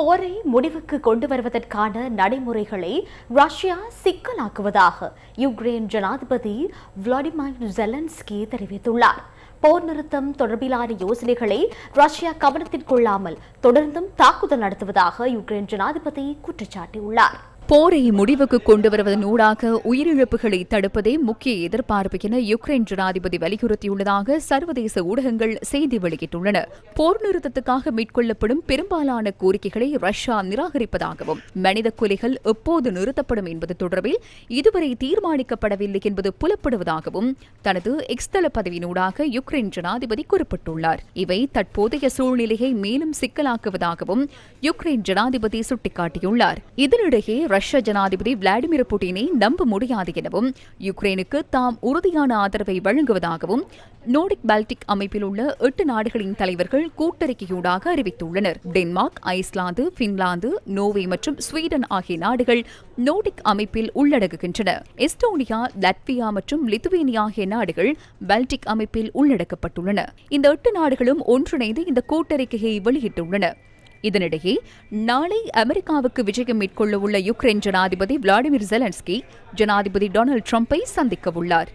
போரை முடிவுக்கு கொண்டு வருவதற்கான நடைமுறைகளை ரஷ்யா சிக்கலாக்குவதாக யுக்ரைன் ஜனாதிபதி விளாடிமிர் ஜெலன்ஸ்கி தெரிவித்துள்ளார். போர் நிறுத்தம் தொடர்பிலான யோசனைகளை ரஷ்யா கவனத்தில் கொள்ளாமல் தொடர்ந்தும் தாக்குதல் நடத்துவதாக யுக்ரைன் ஜனாதிபதி குற்றச்சாட்டியுள்ளார். போரை முடிவுக்கு கொண்டு வருவதன் ஊடாக உயிரிழப்புகளை தடுப்பதே முக்கிய எதிர்பார்ப்பு என யுக்ரைன் ஜனாதிபதி வலியுறுத்தியுள்ளதாக சர்வதேச ஊடகங்கள் செய்தி வெளியிட்டுள்ளன. போர் நிறுத்தத்துக்காக மேற்கொள்ளப்படும் பெரும்பாலான கோரிக்கைகளை ரஷ்யா நிராகரிப்பதாகவும் மனித கொலைகள் எப்போது நிறுத்தப்படும் என்பது தொடர்பில் இதுவரை தீர்மானிக்கப்படவில்லை என்பது புலப்படுவதாகவும் தனது எக்ஸ்தல பதவியினூடாக யுக்ரைன் ஜனாதிபதி குறிப்பிட்டுள்ளார். இவை தற்போதைய சூழ்நிலையை மேலும் சிக்கலாக்குவதாகவும் யுக்ரைன் ஜனாதிபதி சுட்டிக்காட்டியுள்ளார். இதனிடையே ரஷ்ய ஜனாதிபதி விளாடிமிர் புட்டினை நம்ப முடியாது எனவும் யுக்ரைனுக்கு தாம் உறுதியான ஆதரவை வழங்குவதாகவும் நோடிக் பால்டிக் அமைப்பில் உள்ள எட்டு நாடுகளின் தலைவர்கள் கூட்டறிக்கையூடாக அறிவித்துள்ளனர். டென்மார்க் ஐஸ்லாந்து பின்லாந்து நோர்வே மற்றும் ஸ்வீடன் ஆகிய நாடுகள் நோடிக் அமைப்பில் உள்ளடங்குகின்றன எஸ்டோனியா லட்வியா மற்றும் லித்துவேனியா ஆகிய நாடுகள் பால்டிக் அமைப்பில் உள்ளடக்கப்பட்டுள்ளன. இந்த எட்டு நாடுகளும் ஒன்றிணைந்து இந்த கூட்டறிக்கையை வெளியிட்டுள்ளன. இதனிடையே நாளை அமெரிக்காவுக்கு விஜயம் மேற்கொள்ளவுள்ள யுக்ரைன் ஜனாதிபதி விளாடிமிர் ஜெலன்ஸ்கி ஜனாதிபதி டொனால்டு ட்ரம்ப்பை சந்திக்க உள்ளார்